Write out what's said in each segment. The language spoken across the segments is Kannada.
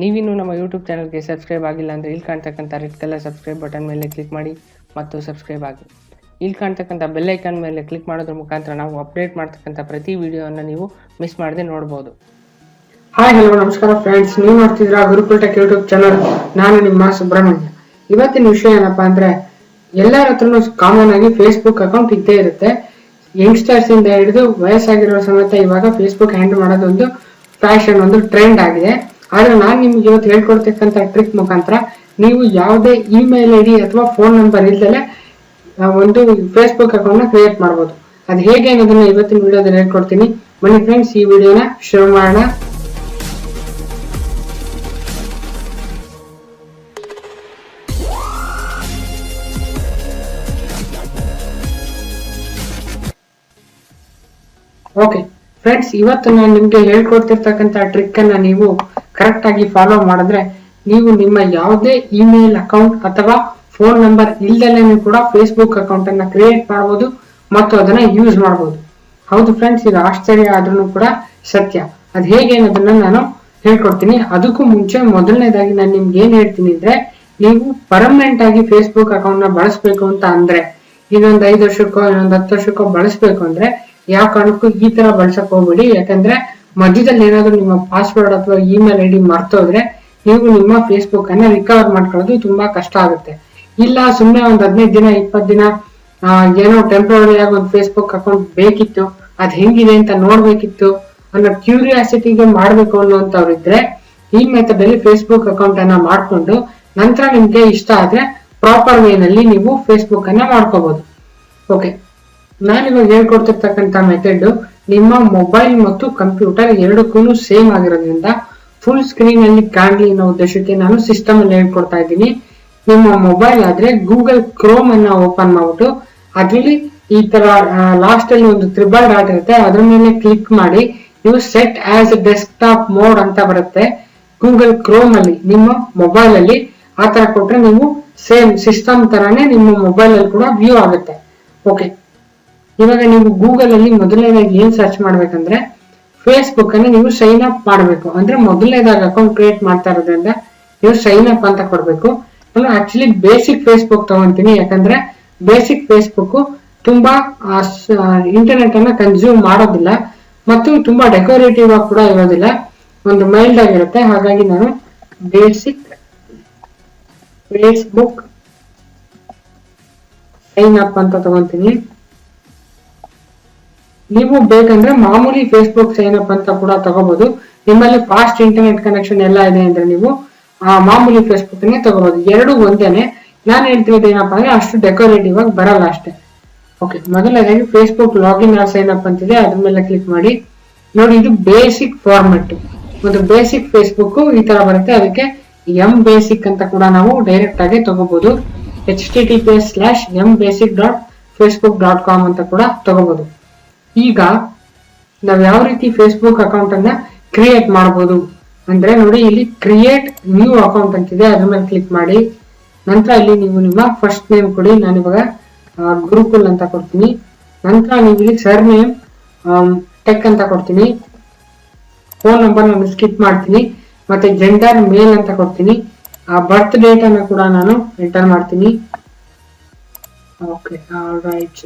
ನೀವಿನ್ನೂ ನಮ್ಮ ಯೂಟ್ಯೂಬ್ ಚಾನಲ್ಗೆ ಸಬ್ಸ್ಕ್ರೈಬ್ ಆಗಿಲ್ಲ ಅಂದರೆ ಇಲ್ಲಿ ಕಾಣ್ತಕ್ಕಂಥ ರೆಡ್ ಕಲರ್ ಸಬ್ಸ್ಕ್ರೈಬ್ ಬಟನ್ ಮೇಲೆ ಕ್ಲಿಕ್ ಮಾಡಿ ಮತ್ತು ಸಬ್ಸ್ಕ್ರೈಬ್ ಆಗಿ. ಇಲ್ಲಿ ಕಾಣ್ತಕ್ಕಂಥ ಬೆಲ್ಲೈಕನ್ ಮೇಲೆ ಕ್ಲಿಕ್ ಮಾಡೋದ್ರ ಮುಖಾಂತರ ನಾವು ಅಪ್ಡೇಟ್ ಮಾಡ್ತಕ್ಕಂಥ ಪ್ರತಿ ವಿಡಿಯೋವನ್ನು ನೀವು ಮಿಸ್ ಮಾಡದೆ ನೋಡ್ಬೋದು. ಹಾಯ್ ಹಲೋ ನಮಸ್ಕಾರ ಫ್ರೆಂಡ್ಸ್ ನೀವು ನೋಡ್ತಿದ್ರ ಗುರುಕುಲ್ ಟೆಕ್ ಯೂಟ್ಯೂಬ್ ಚಾನಲ್ ನಾನು ನಿಮ್ಮ ಸುಬ್ರಹ್ಮಣ್ಯ. ಇವತ್ತಿನ ವಿಷಯ ಏನಪ್ಪಾ ಅಂದ್ರೆ ಎಲ್ಲರ ಹತ್ರನೂ ಕಾಮನ್ ಆಗಿ ಫೇಸ್ಬುಕ್ ಅಕೌಂಟ್ ಇದ್ದೇ ಇರುತ್ತೆ. ಯಂಗ್ಸ್ಟರ್ಸ್ ಇಂದ ಹಿಡಿದು ವಯಸ್ಸಾಗಿರೋ ಸಮೇತ ಇವಾಗ ಫೇಸ್ಬುಕ್ ಹ್ಯಾಂಡಲ್ ಮಾಡೋದೊಂದು ಫ್ಯಾಷನ್ ಒಂದು ಟ್ರೆಂಡ್ ಆಗಿದೆ. ಆದ್ರೆ ನಾನು ನಿಮ್ಗೆ ಇವತ್ತು ಹೇಳ್ಕೊಡ್ತಕ್ಕಂಥ ಟ್ರಿಕ್ ಮುಖಾಂತರ ನೀವು ಯಾವುದೇ ಇಮೇಲ್ ಐ ಡಿ ಅಥವಾ ಫೋನ್ ನಂಬರ್ ಇಲ್ದಲೆ ಒಂದು ಫೇಸ್ಬುಕ್ ಅಕೌಂಟ್ನ ಕ್ರಿಯೇಟ್ ಮಾಡ್ಬೋದು. ಅದು ಹೇಗೆ ಅನ್ನೋದನ್ನ ಇವತ್ತಿನ ವಿಡಿಯೋದಲ್ಲಿ ಹೇಳ್ಕೊಡ್ತೀನಿ. ಮನಿ ಫ್ರೆಂಡ್ಸ್ ಈ ವಿಡಿಯೋನ ಶುರು ಮಾಡೋಣ. ಓಕೆ ಫ್ರೆಂಡ್ಸ್ ಇವತ್ತು ನಾನು ನಿಮ್ಗೆ ಹೇಳ್ಕೊಡ್ತಿರ್ತಕ್ಕಂಥ ಟ್ರಿಕ್ ಅನ್ನ ನೀವು ಕರೆಕ್ಟ್ ಆಗಿ ಫಾಲೋ ಮಾಡಿದ್ರೆ ನೀವು ನಿಮ್ಮ ಯಾವುದೇ ಇಮೇಲ್ ಅಕೌಂಟ್ ಅಥವಾ ಫೋನ್ ನಂಬರ್ ಇಲ್ದಲೇ ಕೂಡ ಫೇಸ್ಬುಕ್ ಅಕೌಂಟ್ ಅನ್ನ ಕ್ರಿಯೇಟ್ ಮಾಡಬಹುದು ಮತ್ತು ಅದನ್ನ ಯೂಸ್ ಮಾಡಬಹುದು ಹೌದು ಫ್ರೆಂಡ್ಸ್ ಇದು ಆಶ್ಚರ್ಯ ಆದ್ರೂ ಕೂಡ ಸತ್ಯ. ಅದು ಹೇಗೆ ಅನ್ನೋದನ್ನ ನಾನು ಹೇಳ್ಕೊಡ್ತೀನಿ. ಅದಕ್ಕೂ ಮುಂಚೆ ಮೊದಲನೇದಾಗಿ ನಾನು ನಿಮ್ಗೆ ಏನ್ ಹೇಳ್ತೀನಿ ಅಂದ್ರೆ, ನೀವು ಪರ್ಮನೆಂಟ್ ಆಗಿ ಫೇಸ್ಬುಕ್ ಅಕೌಂಟ್ನ ಬಳಸಬೇಕು ಅಂತ ಅಂದ್ರೆ, ಇನ್ನೊಂದ್ ಐದು ವರ್ಷಕ್ಕೋ, ಇನ್ನೊಂದ್ ಹತ್ತು ವರ್ಷಕ್ಕೋ ಬಳಸಬೇಕು ಅಂದ್ರೆ, ಯಾವ ಕಾರಣಕ್ಕೂ ಈ ತರ ಬಳಸಕ್ ಹೋಗ್ಬೇಡಿ. ಯಾಕಂದ್ರೆ ಮಧ್ಯದಲ್ಲಿ ಏನಾದರೂ ನಿಮ್ಮ ಪಾಸ್ವರ್ಡ್ ಅಥವಾ ಇಮೇಲ್ ಐ ಡಿ ಮರ್ತೋದ್ರೆ ನೀವು ನಿಮ್ಮ ಫೇಸ್ಬುಕ್ ಅನ್ನ ರಿಕವರ್ ಮಾಡ್ಕೊಳ್ಳೋದು ತುಂಬಾ ಕಷ್ಟ ಆಗುತ್ತೆ. ಇಲ್ಲ ಸುಮ್ಮನೆ ಒಂದ್ ಹದಿನೈದು ದಿನ ಇಪ್ಪತ್ತು ದಿನ ಏನೋ ಟೆಂಪ್ರವರಿ ಆಗಿ ಒಂದು ಫೇಸ್ಬುಕ್ ಅಕೌಂಟ್ ಬೇಕಿತ್ತು, ಅದ್ ಹೆಂಗಿದೆ ಅಂತ ನೋಡ್ಬೇಕಿತ್ತು ಅನ್ನೋ ಕ್ಯೂರಿಯಾಸಿಟಿಗೆ ಮಾಡ್ಬೇಕು ಅನ್ನೋಂಥವ್ರು ಇದ್ರೆ ಈ ಮೆಥಡ್ ಅಲ್ಲಿ ಫೇಸ್ಬುಕ್ ಅಕೌಂಟ್ ಅನ್ನ ಮಾಡ್ಕೊಂಡು ನಂತರ ನಿಮ್ಗೆ ಇಷ್ಟ ಆದ್ರೆ ಪ್ರಾಪರ್ ವೇನಲ್ಲಿ ನೀವು ಫೇಸ್ಬುಕ್ ಅನ್ನ ಮಾಡ್ಕೋಬಹುದು ಓಕೆ ನಾನಿವಾಗ ಹೇಳ್ಕೊಡ್ತಿರ್ತಕ್ಕಂಥ ಮೆಥಡ್ ನಿಮ್ಮ ಮೊಬೈಲ್ ಮತ್ತು ಕಂಪ್ಯೂಟರ್ ಎರಡಕ್ಕೂ ಸೇಮ್ ಆಗಿರೋದ್ರಿಂದ ಫುಲ್ ಸ್ಕ್ರೀನ್ ಅಲ್ಲಿ ಕಾಣ್ಲಿ ಅನ್ನೋ ಉದ್ದೇಶಕ್ಕೆ ನಾನು ಸಿಸ್ಟಮ್ ಅಲ್ಲಿ ಹೇಳ್ಕೊಡ್ತಾ ಇದ್ದೀನಿ. ನಿಮ್ಮ ಮೊಬೈಲ್ ಆದ್ರೆ ಗೂಗಲ್ ಕ್ರೋಮ್ ಅನ್ನ ಓಪನ್ ಮಾಡ್ಬಿಟ್ಟು ಅದ್ರಲ್ಲಿ ಈ ತರ ಲಾಸ್ಟ್ ಅಲ್ಲಿ ಒಂದು ತ್ರಿಬಲ್ ಡಾಟ್ ಇರುತ್ತೆ, ಅದ್ರ ಮೇಲೆ ಕ್ಲಿಕ್ ಮಾಡಿ ನೀವು set as desktop mode ಅಂತ ಬರುತ್ತೆ. ಗೂಗಲ್ ಕ್ರೋಮ್ ಅಲ್ಲಿ, ನಿಮ್ಮ ಮೊಬೈಲ್ ಅಲ್ಲಿ ಆ ತರ ಕೊಟ್ರೆ ನೀವು ಸೇಮ್ ಸಿಸ್ಟಮ್ ತರಾನೇ ನಿಮ್ಮ ಮೊಬೈಲ್ ಅಲ್ಲಿ ಕೂಡ ವ್ಯೂ ಆಗುತ್ತೆ. ಓಕೆ ಇವಾಗ ನೀವು ಗೂಗಲ್ ಅಲ್ಲಿ ಮೊದಲನೇದಾಗಿ ಏನ್ ಸರ್ಚ್ ಮಾಡ್ಬೇಕಂದ್ರೆ ಫೇಸ್ಬುಕ್ ಅನ್ನ ನೀವು ಸೈನ್ ಅಪ್ ಮಾಡಬೇಕು. ಅಂದ್ರೆ ಮೊದಲನೇದಾಗಿ ಅಕೌಂಟ್ ಕ್ರಿಯೇಟ್ ಮಾಡ್ತಾ ಇರೋದ್ರಿಂದ ನೀವು ಸೈನ್ ಅಪ್ ಅಂತ ಕೊಡ್ಬೇಕು. ನಾನು ಆಕ್ಚುಲಿ ಬೇಸಿಕ್ ಫೇಸ್ಬುಕ್ ತಗೊಂತೀನಿ. ಯಾಕಂದ್ರೆ ಬೇಸಿಕ್ ಫೇಸ್ಬುಕ್ ತುಂಬಾ ಇಂಟರ್ನೆಟ್ ಅನ್ನ ಕನ್ಸ್ಯೂಮ್ ಮಾಡೋದಿಲ್ಲ. ಮತ್ತು ತುಂಬಾ ಡೆಕೋರೇಟಿವ್ ಆಗಿ ಕೂಡ ಇರೋದಿಲ್ಲ. ಒಂದು ಮೈಲ್ಡ್ ಆಗಿರುತ್ತೆ. ಹಾಗಾಗಿ ನಾನು ಬೇಸಿಕ್ ಫೇಸ್ಬುಕ್ ಸೈನ್ ಅಪ್ ಅಂತ ತಗೊಂತೀನಿ. ನೀವು ಬೇಕಂದ್ರೆ ಮಾಮೂಲಿ ಫೇಸ್ಬುಕ್ ಸೈನ್ ಅಪ್ ಅಂತ ಕೂಡ ತಗೋಬಹುದು ನಿಮ್ಮಲ್ಲಿ ಫಾಸ್ಟ್ ಇಂಟರ್ನೆಟ್ ಕನೆಕ್ಷನ್ ಎಲ್ಲ ಇದೆ ಅಂದ್ರೆ ನೀವು, ಆ ಮಾಮೂಲಿ ಫೇಸ್ಬುಕ್ ನೇ ತಗೋಬಹುದು ಎರಡು ಒಂದೇನೆ. ನಾನು ಹೇಳ್ತಿರೋದು ಏನಪ್ಪಾ ಅಂದ್ರೆ ಅಷ್ಟು ಡೆಕೋರೇಟಿವ್ ಆಗಿ ಬರಲ್ಲ ಅಷ್ಟೇ. ಓಕೆ ಮೊದಲನೇದಾಗಿ ಫೇಸ್ಬುಕ್ ಲಾಗಿನ್ ಸೈನ್ ಅಪ್ ಅಂತಿದೆ. ಅದ್ರ ಮೇಲೆ ಕ್ಲಿಕ್ ಮಾಡಿ. ನೋಡಿ, ಇದು ಬೇಸಿಕ್ ಫಾರ್ಮೆಟ್ ಒಂದು ಬೇಸಿಕ್ ಫೇಸ್ಬುಕ್ ಈ ತರ ಬರುತ್ತೆ. ಅದಕ್ಕೆ ಎಂ ಬೇಸಿಕ್ ಅಂತ ಕೂಡ ನಾವು ಡೈರೆಕ್ಟ್ ಆಗಿ ತಗೋಬಹುದು H T T P S slash M basic dot Facebook dot com ಅಂತ ಕೂಡ ತಗೋಬಹುದು ಈಗ ನಾವು ಯಾವ ರೀತಿ ಫೇಸ್ಬುಕ್ ಅಕೌಂಟ್ ಅನ್ನ ಕ್ರಿಯೇಟ್ ಮಾಡಬಹುದು ಅಂದ್ರೆ ನೋಡಿ, ಇಲ್ಲಿ ಕ್ರಿಯೇಟ್ ನ್ಯೂ ಅಕೌಂಟ್ ಅಂತಿದೆ. ಅದ್ರ ಮೇಲೆ ಕ್ಲಿಕ್ ಮಾಡಿ. ನಂತರ ಇಲ್ಲಿ ನೀವು ನಿಮ್ಮ ಫಸ್ಟ್ ನೇಮ್ ಕೊಡಿ. ನಾನು ಇವಾಗ ಗುರುಕುಲ್ ಅಂತ ಕೊಡ್ತೀನಿ. ನಂತರ ನೀವು ಇಲ್ಲಿ ಸರ್ ನೇಮ್ ಟೆಕ್ ಅಂತ ಕೊಡ್ತೀನಿ. ಫೋನ್ ನಂಬರ್ ನಾನು ಸ್ಕಿಪ್ ಮಾಡ್ತೀನಿ. ಮತ್ತೆ ಜೆಂಡರ್ ಮೇಲ್ ಅಂತ ಕೊಡ್ತೀನಿ. ಆ ಬರ್ತ್ ಡೇಟ್ ಅನ್ನು ಕೂಡ ನಾನು ಎಂಟರ್ ಮಾಡ್ತೀನಿ. ಓಕೆ ರೈಟ್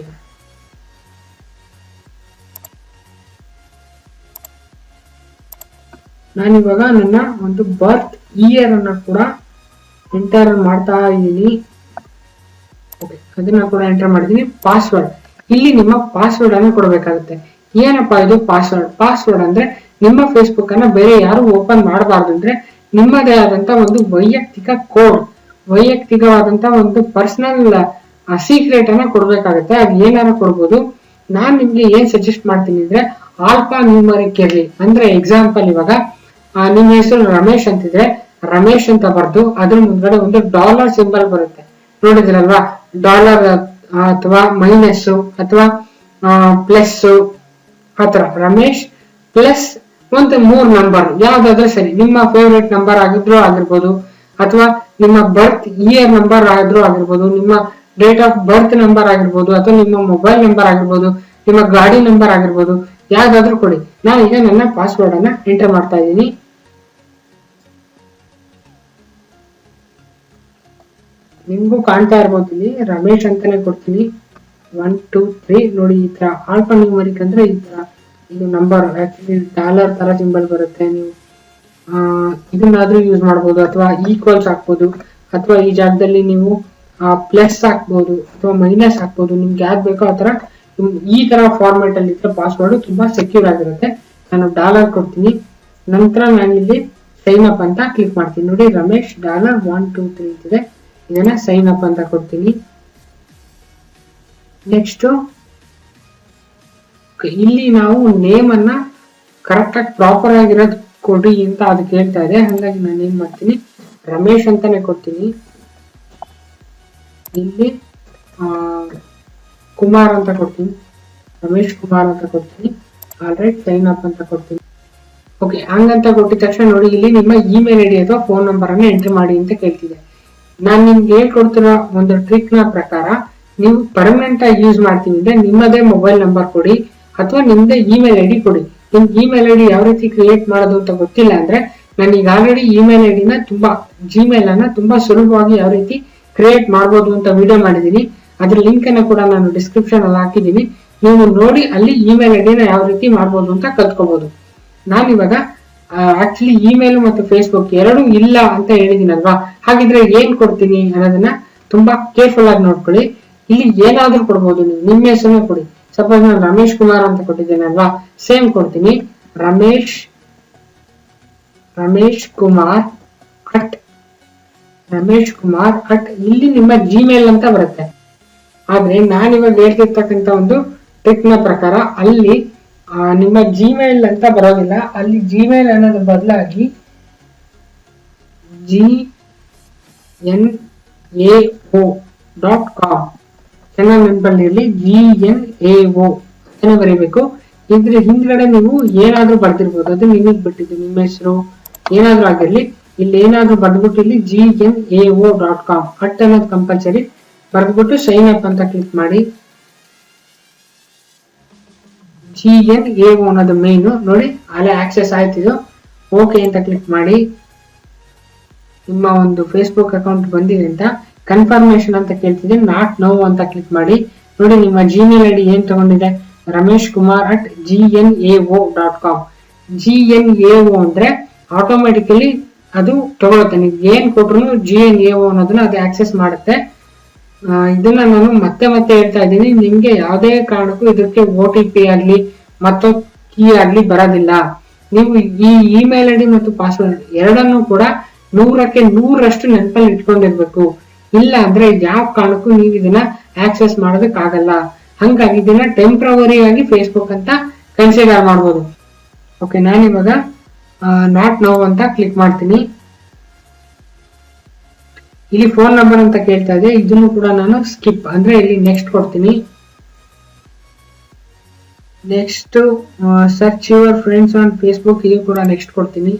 ನಾನಿವಾಗ ನನ್ನ ಒಂದು ಬರ್ತ್ ಇಯರ್ ಅನ್ನ ಕೂಡ ಎಂಟರ್ ಮಾಡ್ತಾ ಇದ್ದೀನಿ. ಅದನ್ನ ಕೂಡ ಎಂಟರ್ ಮಾಡಿದೀನಿ. ಪಾಸ್ವರ್ಡ್ ಇಲ್ಲಿ ನಿಮ್ಮ ಪಾಸ್ವರ್ಡ್ ಅನ್ನು ಕೊಡಬೇಕಾಗುತ್ತೆ. ಏನಪ್ಪಾ ಇದು ಪಾಸ್ವರ್ಡ್ ಪಾಸ್ವರ್ಡ್ ಅಂದ್ರೆ ನಿಮ್ಮ ಫೇಸ್ಬುಕ್ ಅನ್ನ ಬೇರೆ ಯಾರು ಓಪನ್ ಮಾಡಬಾರ್ದು ಅಂದ್ರೆ ನಿಮ್ಮದೇ ಆದಂತ ಒಂದು ವೈಯಕ್ತಿಕ ಕೋಡ್ ವೈಯಕ್ತಿಕವಾದಂತ ಒಂದು ಪರ್ಸನಲ್ ಸೀಕ್ರೆಟ್ ಅನ್ನ ಕೊಡ್ಬೇಕಾಗುತ್ತೆ. ಅದ್ ಏನಾರ ಕೊಡ್ಬೋದು. ನಾನ್ ನಿಮ್ಗೆ ಏನ್ ಸಜೆಸ್ಟ್ ಮಾಡ್ತೀನಿ ಅಂದ್ರೆ ಆಲ್ಫಾ ನ್ಯೂಮರಿಕ್ ಇರ್ಲಿ. ಅಂದ್ರೆ ಎಕ್ಸಾಂಪಲ್ ಇವಾಗ ನಿಮ್ಮ ಹೆಸರು ರಮೇಶ್ ಅಂತಿದ್ರೆ, ರಮೇಶ್ ಅಂತ ಬರ್ದು ಅದ್ರ ಮುಂದ್ಗಡೆ ಒಂದು ಡಾಲರ್ ಸಿಂಬಲ್ ಬರುತ್ತೆ. ನೋಡಿದ್ರಲ್ವಾ? ಡಾಲರ್ ಅಥವಾ ಮೈನಸ್ ಅಥವಾ ಪ್ಲಸ್ ಆತರ ರಮೇಶ್ ಪ್ಲಸ್ ಒಂದು ಮೂರ್ ನಂಬರ್ ಯಾವ್ದಾದ್ರೂ ಸರಿ, ನಿಮ್ಮ ಫೇವ್ರೆಟ್ ನಂಬರ್ ಆಗಿದ್ರು ಆಗಿರ್ಬೋದು, ಅಥವಾ ನಿಮ್ಮ ಬರ್ತ್ ಇಯರ್ ನಂಬರ್ ಆದ್ರೂ ಆಗಿರ್ಬೋದು, ನಿಮ್ಮ ಡೇಟ್ ಆಫ್ ಬರ್ತ್ ನಂಬರ್ ಆಗಿರ್ಬೋದು, ಅಥವಾ ನಿಮ್ಮ ಮೊಬೈಲ್ ನಂಬರ್ ಆಗಿರ್ಬೋದು, ನಿಮ್ಮ ಗಾಡಿ ನಂಬರ್ ಆಗಿರ್ಬೋದು ಯಾವ್ದಾದ್ರು ಕೊಡಿ. ನಾನು ಈಗ ನನ್ನ ಪಾಸ್ವರ್ಡ್ ಅನ್ನ ಎಂಟರ್ ಮಾಡ್ತಾ ಇದ್ದೀನಿ. ನಿಮ್ಗೂ ಕಾಣ್ತಾ ಇರ್ಬೋದು ಇಲ್ಲಿ ರಮೇಶ್ ಅಂತಾನೆ ಕೊಡ್ತೀನಿ. ಒನ್ ಟೂ ತ್ರೀ ನೋಡಿ ಈ ತರ ಆಲ್ಫಾನ್ಯೂಮರಿಕ್ ಅಂದ್ರೆ ಈ ತರ. ಇದು ನಂಬರ್ ಆಕ್ಚುಲಿ ಡಾಲರ್ ತರ ಸಿಂಬಲ್ ಬರುತ್ತೆ ನೀವು. ಇದನ್ನಾದ್ರೂ ಯೂಸ್ ಮಾಡ್ಬೋದು ಅಥವಾ ಈಕ್ವಲ್ಸ್ ಹಾಕ್ಬೋದು. ಅಥವಾ ಈ ಜಾಗದಲ್ಲಿ ನೀವು ಪ್ಲಸ್ ಹಾಕ್ಬೋದು ಅಥವಾ ಮೈನಸ್ ಹಾಕ್ಬೋದು. ನಿಮ್ಗೆ ಯಾವ್ದು ಬೇಕೋ ಆ ತರ ಈ ತರ ಫಾರ್ಮೆಟ್ ಅಲ್ಲಿ ಇದ್ರೆ ಪಾಸ್ವರ್ಡ್ ತುಂಬಾ ಸೆಕ್ಯೂರ್ ಆಗಿರುತ್ತೆ. ನಾನು ಡಾಲರ್ ಕೊಡ್ತೀನಿ. ನಂತರ ನಾನು ಇಲ್ಲಿ ಸೈನ್ ಅಪ್ ಅಂತ ಕ್ಲಿಕ್ ಮಾಡ್ತೀನಿ. ನೋಡಿ Ramesh dollar one two three ಅಂತಿದೆ ಇದನ್ನ ಸೈನ್ ಅಪ್ ಅಂತ ಕೊಡ್ತೀನಿ. ನೆಕ್ಸ್ಟ್ ಇಲ್ಲಿ ನಾವು ನೇಮ್ ಅನ್ನ ಕರೆಕ್ಟ್ ಆಗಿ ಪ್ರಾಪರ್ ಆಗಿರೋದು ಕೊಡಿ ಅಂತ ಅದು ಕೇಳ್ತಾ ಇದೆ. ಹಾಗಾಗಿ ನಾನು ಏನ್ ಮಾಡ್ತೀನಿ? ರಮೇಶ್ ಅಂತಾನೆ ಕೊಡ್ತೀನಿ. ಇಲ್ಲಿ ಕುಮಾರ್ ಅಂತ ಕೊಡ್ತೀನಿ. ರಮೇಶ್ ಕುಮಾರ್ ಅಂತ ಕೊಡ್ತೀನಿ. ಆಲ್ರೈಟ್ ಸೈನ್ ಅಪ್ ಅಂತ ಕೊಡ್ತೀನಿ. ಓಕೆ ಹಂಗಂತ ಕೊಟ್ಟಿದ ತಕ್ಷಣ ನೋಡಿ, ಇಲ್ಲಿ ನಿಮ್ಮ ಇಮೇಲ್ ಐ ಡಿ ಅಥವಾ ಫೋನ್ ನಂಬರ್ ಅನ್ನ ಎಂಟ್ರಿ ಮಾಡಿ ಅಂತ ಕೇಳ್ತಿದೆ. ನಾನು ನಿಮ್ಗೆ ಹೇಳ್ಕೊಡ್ತಿರೋ ಒಂದು ಟ್ರಿಕ್ನ ಪ್ರಕಾರ, ನೀವು ಪರ್ಮನೆಂಟ್ ಆಗಿ ಯೂಸ್ ಮಾಡ್ತೀನಿ ಅಂದ್ರೆ ನಿಮ್ಮದೇ ಮೊಬೈಲ್ ನಂಬರ್ ಕೊಡಿ, ಅಥವಾ ನಿಮ್ಮದೇ ಇಮೇಲ್ ಐ ಡಿ ಕೊಡಿ. ನಿಮ್ಗೆ ಇಮೇಲ್ ಐ ಡಿ ಯಾವ ರೀತಿ ಕ್ರಿಯೇಟ್ ಮಾಡೋದು ಅಂತ ಗೊತ್ತಿಲ್ಲ ಅಂದ್ರೆ, ನಾನು ಈಗ ಆಲ್ರೆಡಿ ಇಮೇಲ್ ಐ ಡಿನ ತುಂಬಾ ಜಿಮೇಲ್ ಅನ್ನ ತುಂಬಾ ಸುಲಭವಾಗಿ ಯಾವ ರೀತಿ ಕ್ರಿಯೇಟ್ ಮಾಡ್ಬೋದು ಅಂತ ವಿಡಿಯೋ ಮಾಡಿದೀನಿ. ಅದ್ರ ಲಿಂಕ್ ಅನ್ನ ಕೂಡ ನಾನು ಡಿಸ್ಕ್ರಿಪ್ಷನ್ ಅಲ್ಲಿ ಹಾಕಿದೀನಿ. ನೀವು ನೋಡಿ ಅಲ್ಲಿ ಇಮೇಲ್ ಐ ಡಿನ ಯಾವ ರೀತಿ ಮಾಡ್ಬೋದು ಅಂತ ಕಲ್ತ್ಕೋಬಹುದು ನಾನಿವಾಗ ಆಕ್ಚುಲಿ ಇಮೇಲ್ ಮತ್ತು ಫೇಸ್ಬುಕ್ ಎರಡೂ ಇಲ್ಲ ಅಂತ ಹೇಳಿದೀನಲ್ವಾ? ಹಾಗಿದ್ರೆ ಏನ್ ಕೊಡ್ತೀನಿ ಅನ್ನೋದನ್ನ ತುಂಬಾ ಕೇರ್ಫುಲ್ ಆಗಿ ನೋಡ್ಕೊಳ್ಳಿ. ಇಲ್ಲಿ ಏನಾದ್ರೂ ಕೊಡ್ಬೋದು ನೀವು. ನಿಮ್ಮ ಹೆಸರನ್ನ ಕೊಡಿ. ಸಪೋಸ್ ನಾನು ರಮೇಶ್ ಕುಮಾರ್ ಅಂತ ಕೊಟ್ಟಿದ್ದೇನಲ್ವಾ? ಸೇಮ್ ಕೊಡ್ತೀನಿ. ರಮೇಶ್ ರಮೇಶ್ ಕುಮಾರ್ ಅಟ್ ರಮೇಶ್ ಕುಮಾರ್ ಅಟ್ ಇಲ್ಲಿ ನಿಮ್ಮ ಜಿಮೇಲ್ ಅಂತ ಬರುತ್ತೆ. ಆದ್ರೆ ನಾನಿವಾಗ ಹೇಳ್ತಿರ್ತಕ್ಕಂತ ಒಂದು ಟ್ರಿಕ್ನ ಪ್ರಕಾರ ಅಲ್ಲಿ ನಿಮ್ಮ ಜಿಮೇಲ್ ಅಂತ ಬರೋದಿಲ್ಲ. ಅಲ್ಲಿ ಜಿಮೇಲ್ ಅನ್ನೋದ್ರ ಬದಲಾಗಿ G N A O dot com ಚೆನ್ನಾಗಿ ಇರಲಿ ಜಿ ಎನ್ ಎ ಒ ಅಂತ ಬರೀಬೇಕು. ಇದ್ರ ಹಿಂದ್ಗಡೆ ನೀವು ಏನಾದ್ರೂ ಬರ್ದಿರ್ಬೋದು. ಅದು ನಿಮಗೆ ಬಿಟ್ಟಿದ್ದು, ನಿಮ್ಮ ಹೆಸರು ಏನಾದ್ರೂ ಆಗಿರ್ಲಿ. ಇಲ್ಲಿ ಏನಾದ್ರೂ ಬರ್ದ್ಬಿಟ್ಟು ಇಲ್ಲಿ G N A O dot com at ಅನ್ನೋದು ಕಂಪಲ್ಸರಿ ಬರ್ದ್ಬಿಟ್ಟು ಸೈನ್ ಅಪ್ ಅಂತ ಕ್ಲಿಕ್ ಮಾಡಿ. ಜಿ ಎನ್ ಎ ಅನ್ನೋದು ಮೇನ್ ನೋಡಿ, ಅಲ್ಲೇ ಆಕ್ಸೆಸ್ ಆಯ್ತಿದು ಓಕೆ ಅಂತ ಕ್ಲಿಕ್ ಮಾಡಿ. ನಿಮ್ಮ ಒಂದು ಫೇಸ್ಬುಕ್ ಅಕೌಂಟ್ ಬಂದಿದೆ ಅಂತ. ಕನ್ಫರ್ಮೇಶನ್ ಅಂತ ಕೇಳ್ತಿದೆ ನಾಟ್ ನೋ ಅಂತ ಕ್ಲಿಕ್ ಮಾಡಿ. ನೋಡಿ, ನಿಮ್ಮ ಜಿಮೇಲ್ ಐ ಡಿ ಏನ್ ತಗೊಂಡಿದೆ? Ramesh Kumar at G N A O dot com G N A O ಅಂದ್ರೆ ಆಟೋಮೆಟಿಕಲಿ ಅದು ತಗೊಳುತ್ತೆ. ನೀವು ಏನ್ ಕೊಟ್ರು ಜಿ ಎನ್ ಎ ಒ ಅನ್ನೋದನ್ನ ಅದು ಆಕ್ಸೆಸ್ ಮಾಡುತ್ತೆ. ಇದನ್ನ ನಾನು ಮತ್ತೆ ಮತ್ತೆ ಹೇಳ್ತಾ ಇದ್ದೀನಿ. ನಿಮ್ಗೆ ಯಾವುದೇ ಕಾರಣಕ್ಕೂ ಇದಕ್ಕೆ ಓ ಟಿ ಪಿ ಆಗ್ಲಿ ಮತ್ತು ಕೀ ಆಗ್ಲಿ ಬರೋದಿಲ್ಲ. ನೀವು ಈ ಇಮೇಲ್ ಐ ಡಿ ಮತ್ತು ಪಾಸ್ವರ್ಡ್ ಎರಡನ್ನೂ ಕೂಡ ನೂರಕ್ಕೆ ನೂರಷ್ಟು ನೆನಪಲ್ಲಿ ಇಟ್ಕೊಂಡಿರ್ಬೇಕು. ಇಲ್ಲ ಅಂದ್ರೆ ಯಾವ ಕಾರಣಕ್ಕೂ ನೀವು ಇದನ್ನ ಆಕ್ಸೆಸ್ ಮಾಡೋದಕ್ಕಾಗಲ್ಲ. ಹಂಗಾಗಿ ಇದನ್ನ ಟೆಂಪ್ರವರಿ ಆಗಿ ಫೇಸ್ಬುಕ್ ಅಂತ ಕನ್ಸಿಡರ್ ಮಾಡ್ಬೋದು. ಓಕೆ ನಾನಿವಾಗ ನಾಟ್ ನೋ ಅಂತ ಕ್ಲಿಕ್ ಮಾಡ್ತೀನಿ. ಇಲ್ಲಿ ಫೋನ್ ನಂಬರ್ ಅಂತ ಕೇಳ್ತಾ ಇದೆ ಇದನ್ನು ಕೂಡ ನಾನು ಸ್ಕಿಪ್ ಅಂದ್ರೆ ಇಲ್ಲಿ ನೆಕ್ಸ್ಟ್ ಕೊಡ್ತೀನಿ. Next search your friends on Facebook ಇದು ಕೂಡ ನೆಕ್ಸ್ಟ್ ಕೊಡ್ತೀನಿ.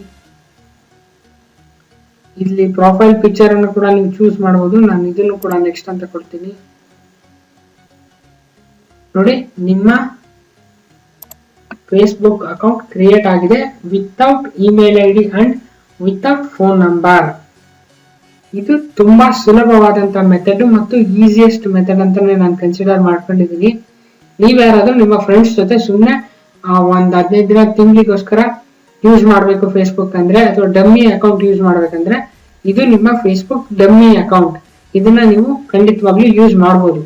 ಇಲ್ಲಿ ಪ್ರೊಫೈಲ್ ಪಿಕ್ಚರ್ ಅನ್ನು ಕೂಡ ನೀವು ಚೂಸ್ ಮಾಡಬಹುದು ನಾನು ಇದನ್ನು ಕೂಡ ನೆಕ್ಸ್ಟ್ ಅಂತ ಕೊಡ್ತೀನಿ. ನೋಡಿ, ನಿಮ್ಮ ಫೇಸ್ಬುಕ್ ಅಕೌಂಟ್ ಕ್ರಿಯೇಟ್ ಆಗಿದೆ without email I D and without phone number ಇದು ತುಂಬಾ ಸುಲಭವಾದಂತ ಮೆಥಡ್ ಮತ್ತು ಈಸಿಯೆಸ್ಟ್ ಮೆಥಡ್ ಅಂತಾನೆ ನಾನು ಕನ್ಸಿಡರ್ ಮಾಡ್ಕೊಂಡಿದ್ದೀನಿ ನೀವ್ ಯಾರಾದ್ರೂ ನಿಮ್ಮ ಫ್ರೆಂಡ್ಸ್ ಜೊತೆ ಸುಮ್ಮನೆ ಒಂದ್ ಹದಿನೈದು ದಿನ ತಿಂಗಳಿಗೋಸ್ಕರ ಯೂಸ್ ಮಾಡಬೇಕು ಫೇಸ್ಬುಕ್ ಅಂದ್ರೆ, ಅಥವಾ ಡಮ್ಮಿ ಅಕೌಂಟ್ ಯೂಸ್ ಮಾಡ್ಬೇಕಂದ್ರೆ, ಇದು ನಿಮ್ಮ ಫೇಸ್ಬುಕ್ ಡಮ್ಮಿ ಅಕೌಂಟ್ ಇದನ್ನ ನೀವು ಖಂಡಿತವಾಗ್ಲೂ ಯೂಸ್ ಮಾಡ್ಬೋದು.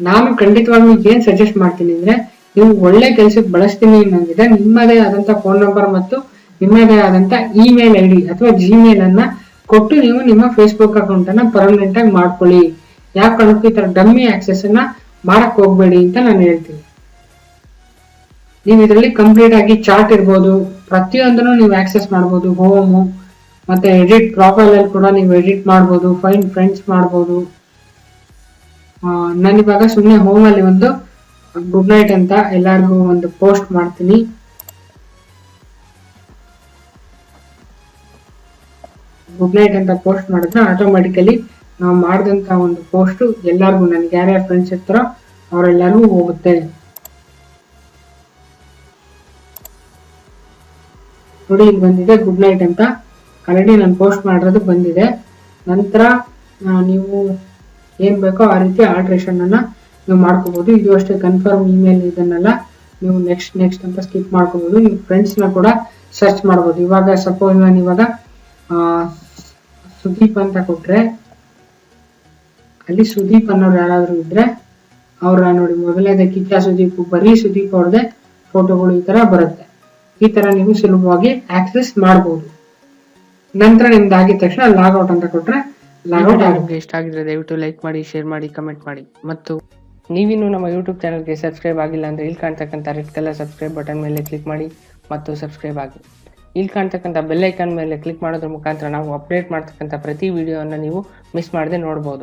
ನಾನು ಖಂಡಿತವಾಗ್ಲೂ ಏನ್ ಸಜೆಸ್ಟ್ ಮಾಡ್ತೀನಿ ಅಂದ್ರೆ, ನೀವು ಒಳ್ಳೆ ಕೆಲ್ಸಕ್ಕೆ ಬಳಸ್ತೀನಿ ಅನ್ನೋದಿದೆ ನಿಮ್ಮದೇ ಆದಂತ ಫೋನ್ ನಂಬರ್ ಮತ್ತು ನಿಮ್ಮದೇ ಆದಂತ ಇಮೇಲ್ ಐ ಡಿ ಅಥವಾ ಜಿಮೇಲ್ ಅನ್ನ ಕೊಟ್ಟು ನೀವು ನಿಮ್ಮ ಫೇಸ್ಬುಕ್ ಅಕೌಂಟ್ ಅನ್ನ ಪರ್ಮನೆಂಟ್ ಆಗಿ ಮಾಡ್ಕೊಳ್ಳಿ. ಯಾವ ಕಾರಣಕ್ಕೂ ಈ ತರ ಡಮ್ಮಿ ಆಕ್ಸೆಸ್ ಅನ್ನ ಮಾಡಕ್ ಹೋಗ್ಬೇಡಿ ಅಂತ ನಾನು ಹೇಳ್ತೀನಿ. ನೀವು ಇದರಲ್ಲಿ ಕಂಪ್ಲೀಟ್ ಆಗಿ ಚಾರ್ಟ್ ಇರ್ಬೋದು. ಪ್ರತಿಯೊಂದನ್ನು ನೀವು ಆಕ್ಸೆಸ್ ಮಾಡ್ಬೋದು. ಹೋಮು ಮತ್ತೆ ಎಡಿಟ್ ಪ್ರೊಫೈಲ್ ಅಲ್ಲಿ ಕೂಡ ನೀವು ಎಡಿಟ್ ಮಾಡ್ಬೋದು. ಫೈನ್ ಫ್ರೆಂಡ್ಸ್ ಮಾಡ್ಬೋದು. ನಾನು ಇವಾಗ ಸುಮ್ಮನೆ ಹೋಮ್ ಅಲ್ಲಿ ಒಂದು ಗುಡ್ ನೈಟ್ ಅಂತ ಎಲ್ಲರಿಗೂ ಒಂದು ಪೋಸ್ಟ್ ಮಾಡ್ತೀನಿ. ಗುಡ್ ನೈಟ್ ಅಂತ ಪೋಸ್ಟ್ ಮಾಡಿದ್ರೆ ಆಟೋಮೆಟಿಕಲಿ ನಾವು ಮಾಡಿದಂತ ಒಂದು ಪೋಸ್ಟ್ ಎಲ್ಲರಿಗೂ ನನಗೆ ಯಾರ್ಯಾರು ಫ್ರೆಂಡ್ಸ್ ಇರ್ತಾರೋ ಅವರೆಲ್ಲರಿಗೂ ಹೋಗುತ್ತೆ. ನೋಡಿ, ಇಲ್ಲಿ ಬಂದಿದೆ ಗುಡ್ ನೈಟ್ ಅಂತ. ಆಲ್ರೆಡಿ ನಾನು ಪೋಸ್ಟ್ ಮಾಡಿರೋದು ಬಂದಿದೆ. ನಂತರ ನೀವು ಏನು ಬೇಕೋ ಆ ರೀತಿ ಆಲ್ಟ್ರೇಷನ್ ಅನ್ನ ನೀವು ಮಾಡ್ಕೋಬಹುದು ಇದು ಅಷ್ಟೇ ಕನ್ಫರ್ಮ್ ಇಮೇಲ್ ಇದನ್ನೆಲ್ಲ. ನೀವು ನೆಕ್ಸ್ಟ್ ನೆಕ್ಸ್ಟ್ ಅಂತ ಸ್ಕಿಪ್ ಮಾಡ್ಕೋಬೋದು. ನೀವು ಫ್ರೆಂಡ್ಸ್ನ ಕೂಡ ಸರ್ಚ್ ಮಾಡ್ಬೋದು. ಇವಾಗ ಸಪೋಸ್ ನಾನು ಇವಾಗ ಸುದೀಪ್ ಅಂತ ಕೊಟ್ರೆ ಅಲ್ಲಿ ಸುದೀಪ್ ಅನ್ನೋರು ಯಾರಾದ್ರೂ ಇದ್ರೆ ಅವ್ರ ನೋಡಿ ಮೊದಲನೇದ ಕಿಚ್ಚ ಸುದೀಪ್ ಬರೀ ಸುದೀಪ್ ಅವ್ರದ್ದೆ ಫೋಟೋಗಳು ಈ ತರ ಬರುತ್ತೆ. ಈ ತರ ನೀವು ಸುಲಭವಾಗಿ ಆಕ್ಸೆಸ್ ಮಾಡಬಹುದು ನಂತರ ನಿಮ್ದು ಆಗಿದ ತಕ್ಷಣ ಲಾಗೌಟ್ ಅಂತ ಕೊಟ್ರೆ ಲಾಗೌಟ್ ಆಗುತ್ತೆ. ಇಷ್ಟ ಆಗಿದ್ರೆ ದಯವಿಟ್ಟು ಲೈಕ್ ಮಾಡಿ ಶೇರ್ ಮಾಡಿ ಕಮೆಂಟ್ ಮಾಡಿ. ಮತ್ತು ನೀವಿನ್ನೂ ನಮ್ಮ ಯೂಟ್ಯೂಬ್ ಚಾನಲ್ಗೆ ಸಬ್ಸ್ಕ್ರೈಬ್ ಆಗಿಲ್ಲ ಅಂದ್ರೆ ಇಲ್ಲಿ ಕಾಣ್ತಕ್ಕಂಥ ರೆಡ್ ಕಲರ್ ಸಬ್ಸ್ಕ್ರೈಬ್ ಬಟನ್ ಮೇಲೆ ಕ್ಲಿಕ್ ಮಾಡಿ ಮತ್ತು ಸಬ್ಸ್ಕ್ರೈಬ್ ಆಗಿ. ಇಲ್ಲಿ ಕಾಣ್ತಕ್ಕಂಥ ಬೆಲ್ ಐಕಾನ್ ಮೇಲೆ ಕ್ಲಿಕ್ ಮಾಡೋದ್ರ ಮುಖಾಂತರ ನಾವು ಅಪ್ಡೇಟ್ ಮಾಡ್ತಕ್ಕಂಥ ಪ್ರತಿ ವಿಡಿಯೋವನ್ನು ನೀವು ಮಿಸ್ ಮಾಡದೆ ನೋಡ್ಬೋದು.